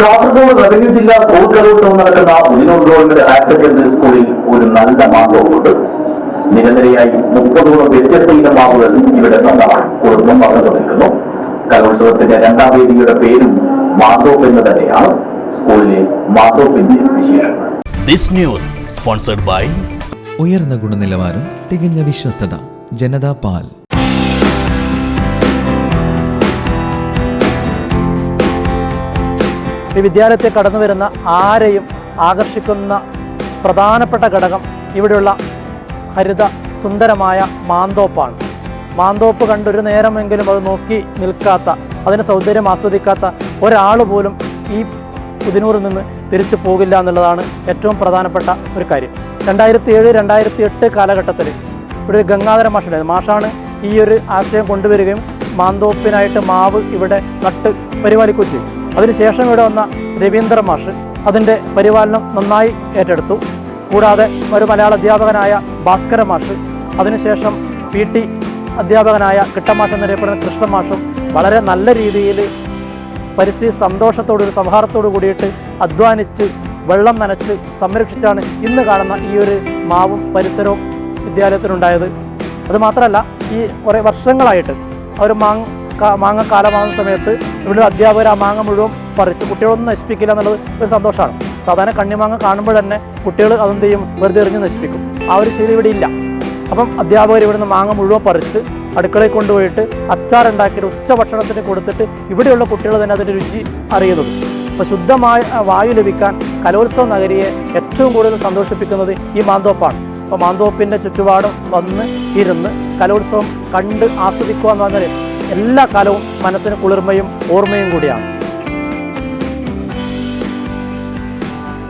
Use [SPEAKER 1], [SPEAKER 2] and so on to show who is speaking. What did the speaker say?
[SPEAKER 1] Kasaragod revenue ജില്ല school കലോത്സവം നടക്കുന്ന ഉദിനൂർ ഗവൺമെന്റ് ഹയർ സെക്കൻഡറി സ്കൂളിൽ ഒരു നല്ല മാർഗമുണ്ട് നിരനിരയായി മുപ്പതോളം വ്യത്യസ്ത ഇനം മാവുകൾ ഇവിടെ സ്വന്തമാണ് കുടുംബം പകർന്നു നിൽക്കുന്നു. കലോത്സവത്തിന്റെ രണ്ടാം വേദിയുടെ പേരും മാതോപ്പ് എന്ന് തന്നെയാണ് സ്കൂളിലെ മാതോപ്പിന്റെ വിശേഷങ്ങൾ.
[SPEAKER 2] ദിസ് ന്യൂസ് സ്പോൺസർഡ് ബൈ
[SPEAKER 3] ഉയർന്ന ഗുണനിലവാരം തികഞ്ഞ വിശ്വസ്തത ജനതാ പാൽ.
[SPEAKER 4] ഈ വിദ്യാലയത്തിൽ കടന്നു വരുന്ന ആരെയും ആകർഷിക്കുന്ന പ്രധാനപ്പെട്ട ഘടകം ഇവിടെയുള്ള ഹരിത സുന്ദരമായ മാന്തോപ്പാണ്. മാന്തോപ്പ് കണ്ടൊരു നേരമെങ്കിലും അത് നോക്കി നിൽക്കാത്ത അതിന് സൗന്ദര്യം ആസ്വദിക്കാത്ത ഒരാൾ പോലും ഈ പുതിനൂറിൽ നിന്ന് തിരിച്ചു പോകില്ല എന്നുള്ളതാണ് ഏറ്റവും പ്രധാനപ്പെട്ട ഒരു കാര്യം. രണ്ടായിരത്തി ഏഴ് രണ്ടായിരത്തി എട്ട് കാലഘട്ടത്തിൽ ഇവിടെ ഒരു ഗംഗാധര മാഷുണ്ടായിരുന്നു മാഷാണ് ഈ ഒരു ആശയം കൊണ്ടുവരികയും മാന്തോപ്പിനായിട്ട് മാവ് ഇവിടെ നട്ട് പരിപാലിക്കുകയും ചെയ്തു. അതിനുശേഷം ഇവിടെ വന്ന രവീന്ദ്ര മാഷ് അതിന്റെ പരിപാലനം നന്നായി ഏറ്റെടുത്തു. കൂടാതെ ഒരു മലയാള അധ്യാപകനായ ഭാസ്കര മാഷ് അതിനുശേഷം പി ടി അധ്യാപകനായ കിട്ടമാഷ് എന്നറിയപ്പെടുന്ന കൃഷ്ണ മാഷും വളരെ നല്ല രീതിയിൽ പരിസ്ഥിതി സന്തോഷത്തോടു ഒരു സൗഹാർദ്ദത്തോടു കൂടിയിട്ട് അധ്വാനിച്ച് വെള്ളം നനച്ച് സംരക്ഷിച്ചാണ് ഇന്ന് കാണുന്ന ഈ ഒരു മാവും പരിസരവും വിദ്യാലയത്തിനുണ്ടായത്. അതുമാത്രമല്ല ഈ കുറേ വർഷങ്ങളായിട്ട് അവർ മാങ്ങ കാ- മാങ്ങ കാലമാകുന്ന സമയത്ത് ഇവിടെ അധ്യാപകർ ആ മാങ്ങ മുഴുവൻ പറിച്ച് കുട്ടികളൊന്നും നശിപ്പിക്കില്ല എന്നുള്ളത് ഒരു സന്തോഷമാണ്. സാധാരണ കണ്ണിമാങ്ങ കാണുമ്പോൾ തന്നെ കുട്ടികൾ അതെന്ത് ചെയ്യും? വെറുതെ എറിഞ്ഞ് നശിപ്പിക്കും. ആ ഒരു ശീലം ഇവിടെ ഇല്ല. അപ്പം അധ്യാപകർ ഇവിടുന്ന് മാങ്ങ മുഴുവൻ പറിച്ച് അടുക്കളയിൽ കൊണ്ടുപോയിട്ട് അച്ചാറുണ്ടാക്കിയിട്ട് ഉച്ചഭക്ഷണത്തിന് കൊടുത്തിട്ട് ഇവിടെയുള്ള കുട്ടികൾ തന്നെ അതിന്റെ രുചി അറിയുന്നത്. അപ്പോൾ ശുദ്ധമായ വായു ലഭിക്കാൻ കലോത്സവ നഗരിയെ ഏറ്റവും കൂടുതൽ സന്തോഷിപ്പിക്കുന്നത് ഈ മാന്തോപ്പാണ്. അപ്പോൾ മാന്തോപ്പിന്റെ ചുറ്റുപാടും വന്ന് ഇരുന്ന് കലോത്സവം കണ്ട് ആസ്വദിക്കുക എന്ന് പറഞ്ഞാൽ എല്ലാ കാലവും മനസ്സിന് കുളിർമയും ഓർമ്മയും കൂടിയാണ്.